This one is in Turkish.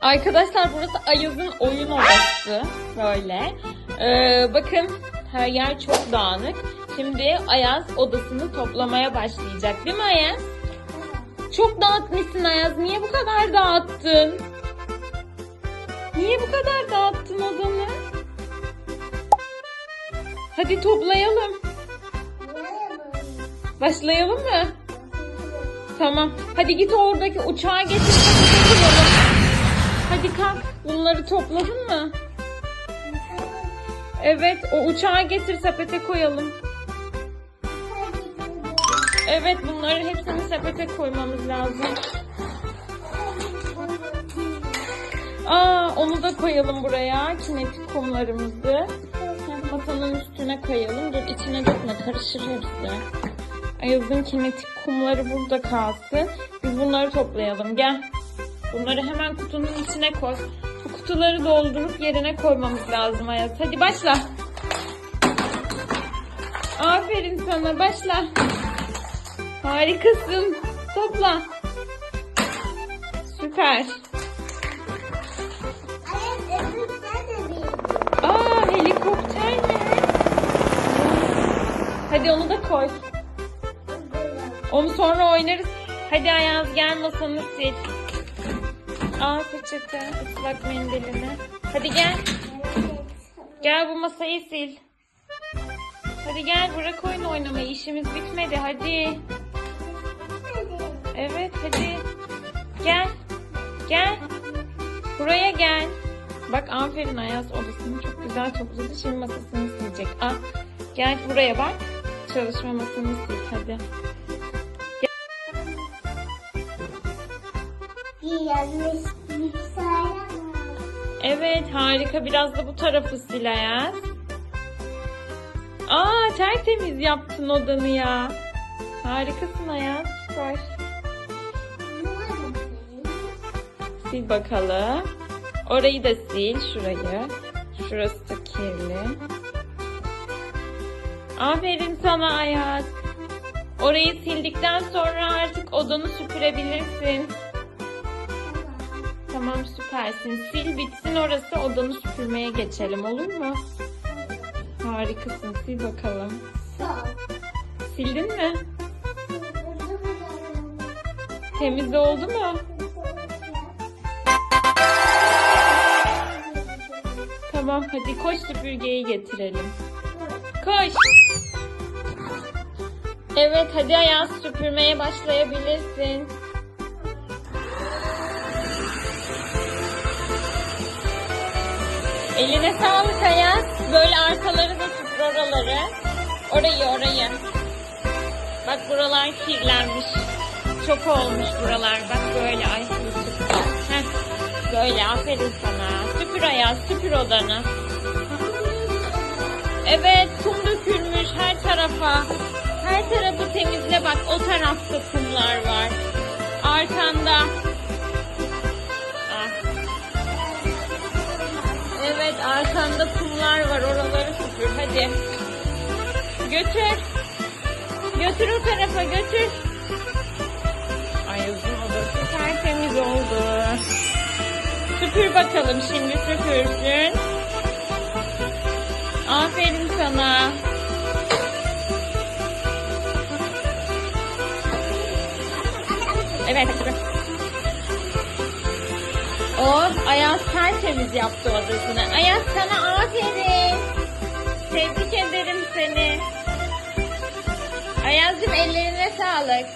Arkadaşlar burası Ayaz'ın oyun odası. Böyle. Ee, bakın her yer çok dağınık. Şimdi Ayaz odasını toplamaya başlayacak. Değil mi Ayaz? Çok dağıtmışsın Ayaz. Niye bu kadar dağıttın? Niye bu kadar dağıttın odanı? Hadi toplayalım. Başlayalım mı? Tamam. Hadi git oradaki uçağa getir. koyalım. Hadi kalk. Bunları topladın mı? Evet. O uçağa getir sepete koyalım. Evet bunları hepsini sepete koymamız lazım. Aa onu da koyalım buraya. Kinetik kumlarımızı. Masanın üstüne koyalım. Dur içine dökme karışır hepsi. Ayaz'ın kinetik kumları burada kalsın. Biz bunları toplayalım. Gel. Bunları hemen kutunun içine koy. Bu kutuları doldurup yerine koymamız lazım Ayaz. Hadi başla. Aferin sana. Başla. Harikasın. Topla. Süper. Aa helikopter mi? Hadi onu da koy. Onu sonra oynarız. Hadi Ayaz gel masanı sil. Al peçete, ıslak mendilini. Hadi gel. Gel bu masayı sil. Hadi gel bırak oyun oynamayı. İşimiz bitmedi. Hadi. Evet hadi. Gel. Gel. Buraya gel. Bak aferin Ayaz odasını çok güzel topladı. Şimdi masasını silecek. Al. Gel buraya bak. Çalışma masanı sil hadi. Evet harika. Biraz da bu tarafı sil Ayaz. Aa tertemiz yaptın odanı ya. Harikasın Ayaz. Süper. Sil bakalım. Orayı da sil. Şurayı. Şurası da kirli. Aferin sana Ayaz. Orayı sildikten sonra artık odanı süpürebilirsin. Tamam süpersin. Sil bitsin orası odanı süpürmeye geçelim olur mu? Harikasın. Sil bakalım. Sildin mi? Temiz oldu mu? Tamam hadi koş süpürgeyi getirelim. Koş. Evet hadi Ayaz süpürmeye başlayabilirsin. Eline sağlık Ayaz. Böyle arkaları da süpür oraları. Orayı orayı. Bak buralar kirlenmiş. Çok olmuş buralar. Bak böyle ay. Heh, böyle aferin sana. Süpür Ayaz süpür odanı. Evet kum dökülmüş her tarafa. Her tarafı temizle bak o tarafta kumlar var. Var oraları süpür hadi. Götür. Götür o tarafa götür. Ay uzun odası tertemiz oldu. Süpür bakalım şimdi süpürsün. Aferin sana. Evet. O Ayaz tertemiz yaptı odasını. Ayaz sana aferin. Ayaz'cığım ellerine sağlık.